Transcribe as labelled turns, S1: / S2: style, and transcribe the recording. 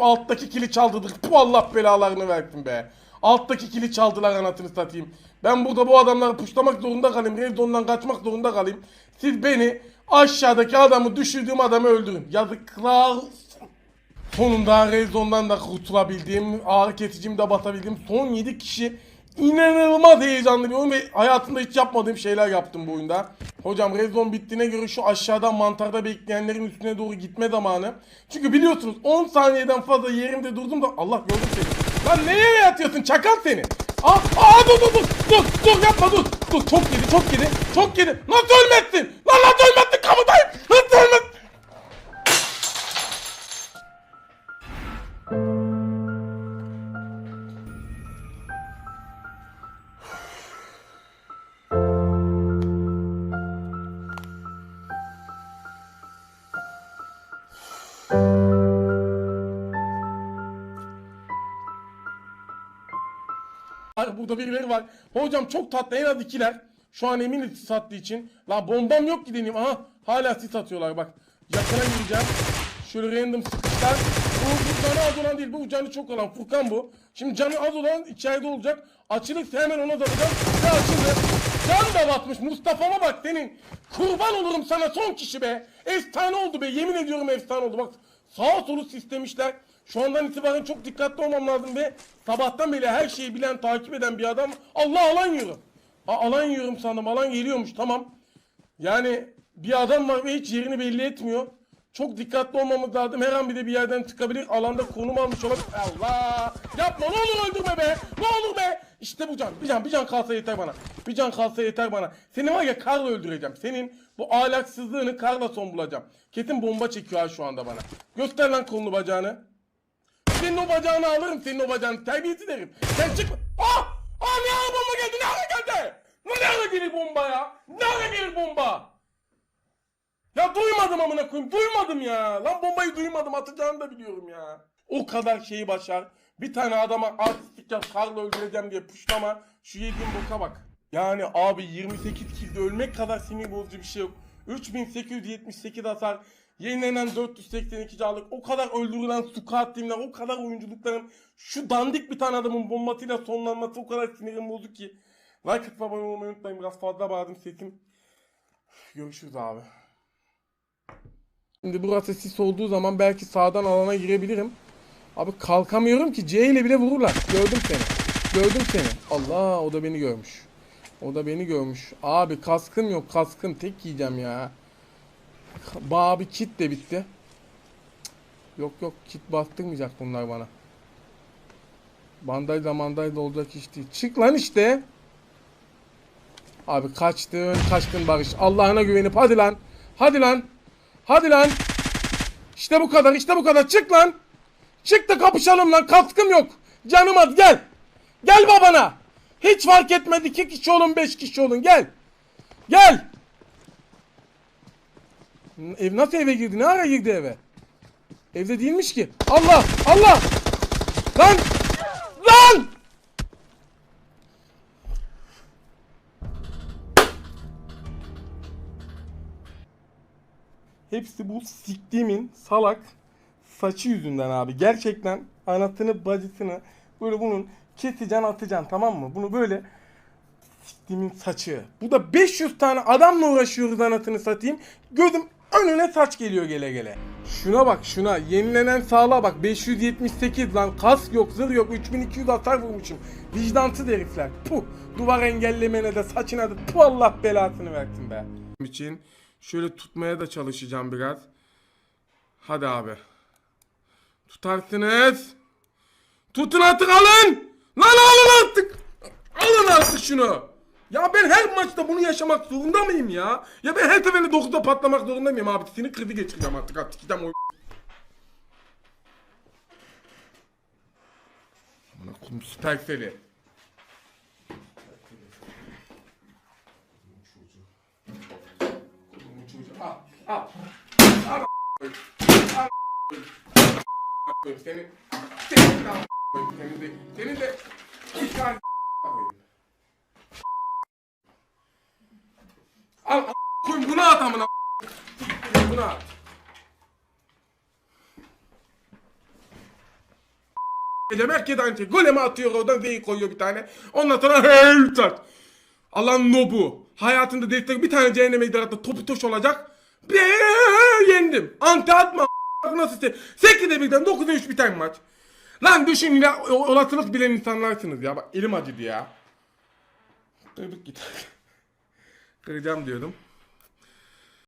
S1: alttaki kili çaldırdık. Bu Allah belalarını versin be. Alttaki kili çaldılar anasını satayım. Ben burada bu adamları puşlamak zorunda kalayım. Rezondan kaçmak zorunda kalayım. Siz beni aşağıdaki adamı düşürdüğüm adamı öldürün. Yazıklar Sonunda Rezon'dan da kurtulabildiğim, ağrı kesicimi de batabildiğim son 7 kişi inanılmaz heyecanlı bir oyun ve hayatımda hiç yapmadığım şeyler yaptım bu oyunda. Hocam Rezon bittiğine göre şu aşağıdan mantarda bekleyenlerin üstüne doğru gitme zamanı. Çünkü biliyorsunuz 10 saniyeden fazla yerimde durdum da Allah gördüm seni. Lan neye yatıyorsun çakal seni? Aa, aa dur dur dur dur dur yapma dur. Dur çok yedi çok yedi çok yedi. Nasıl ölmezsin? Lan nasıl ölmezsin kapıdayım? Burada birileri var. Hocam çok tatlı en az ikiler. Şu an eminim sis attığı için. Lan bombam yok ki deneyim. Aha hala sis atıyorlar bak. Yakına gireceğim. Şöyle random sıkışlar. Bu, bu canı az olan değil. Bu canı çok olan. Furkan bu. Şimdi canı az olan içeride olacak. Açılırsa hemen ona dalacağım. Ve açıldı. Can da batmış. Mustafa'ma bak senin. Kurban olurum sana son kişi be. Efsane oldu be. Yemin ediyorum efsane oldu. Bak sağa solu sistemişler. Şu andan itibaren çok dikkatli olmam lazım ve sabahtan beri her şeyi bilen, takip eden bir adam. Allah alan yiyorum. Aa, alan yiyorum sandım. Alan geliyormuş tamam. Yani bir adam var ve hiç yerini belli etmiyor. Çok dikkatli olmamız lazım. Her an bir de bir yerden çıkabilir. Alanda konum almış olabilir. Allah! Yapma ne olur öldürme be! Ne olur be! İşte bu can. Bir can, bir can kalsa yeter bana. Bir can kalsa yeter bana. Seni var ya karla öldüreceğim. Senin bu ahlaksızlığını karla son bulacağım. Kesin bomba çekiyor ha şu anda bana. Göster lan kolunu bacağını. Senin o bacağını alırım senin o bacağını. Terbiyesiz derim. Sen çıkma. Ah! Ah ne ara bomba geldi? Ne ara geldi? Ne ara gelir bomba ya? Ne ara gelir bomba? Ya duymadım amına koyayım. Duymadım ya. Lan bombayı duymadım. Atacağını da biliyorum ya. O kadar şeyi başar. Bir tane adama artistik yap karla öldüreceğim diye puşlama. Şu yediğim boka bak. Yani abi 28 kilde ölmek kadar sinir bozucu bir şey yok. 3878 hasar. Yenilenen 482 canlık. O kadar öldürülen squad teamler. O kadar oyunculukların. Şu dandik bir tane adamın bombasıyla sonlanması o kadar sinirim bozuk ki. Like atıp abone olmayı unutmayın. Biraz fazla bağırdım sesim. Görüşürüz abi. Şimdi burası sis olduğu zaman belki sağdan alana girebilirim. Abi kalkamıyorum ki C ile bile vururlar. Gördüm seni. Gördüm seni. Allah o da beni görmüş. O da beni görmüş. Abi kaskım yok kaskım tek yiyeceğim ya. Abi kit de bitti. Yok yok kit bastırmayacak bunlar bana. Bandaj da mandaj da olacak iş değil. Çık lan işte. Abi kaçtın kaçtın Barış. Allah'ına güvenip hadi lan. Hadi lan. Hadi lan. İşte bu kadar işte bu kadar çık lan. Çık da kapışalım lan kaskım yok. Canım az gel. Gel babana. Hiç fark etmedi iki kişi olun beş kişi olun gel. Gel. Ev nasıl eve girdi? Ne ara girdi eve? Evde değilmiş ki. Allah! Allah! Lan! Lan! Hepsi bu siktiğimin salak saçı yüzünden abi. Gerçekten anasını bacısını böyle bunun keseceksin atacaksın tamam mı? Bunu böyle siktiğimin saçı. Bu da 500 tane adamla uğraşıyoruz anasını satayım. Gözüm önüne saç geliyor gele gele. Şuna bak şuna yenilenen sağlığa bak 578 lan kas yok zırh yok 3200 atar vurmuşum. Vicdansız herifler. Puh duvar engellemene de saçına da puh Allah belasını versin be. için şöyle tutmaya da çalışacağım biraz. Hadi abi. Tutarsınız. Tutun artık alın. Lan alın artık. Alın artık şunu. Ya ben her maçta bunu yaşamak zorunda mıyım ya? Ya ben her seferinde 9'da patlamak zorunda mıyım abi? Sinir krizi geçireceğim artık artık. Gideceğim o... Amına koyayım süper seri. Al, al. Al, al. Senin, senin de senin de, senin de iki tane Al, koyun bunu at amına Bunu at. Aynı şey. Goleme atıyor oradan Z'yi koyuyor bir tane. Ondan sonra tat. Allah'ın nobu. Hayatında destek bir tane cehenneme gider topu toş olacak. Bir yendim. Anti atma. Nasıl se 8'e birden 9'a 3 biten maç. Lan düşün ya olasılık bilen insanlarsınız ya. Bak elim acıdı ya. Kırdık git. Kıracağım diyordum.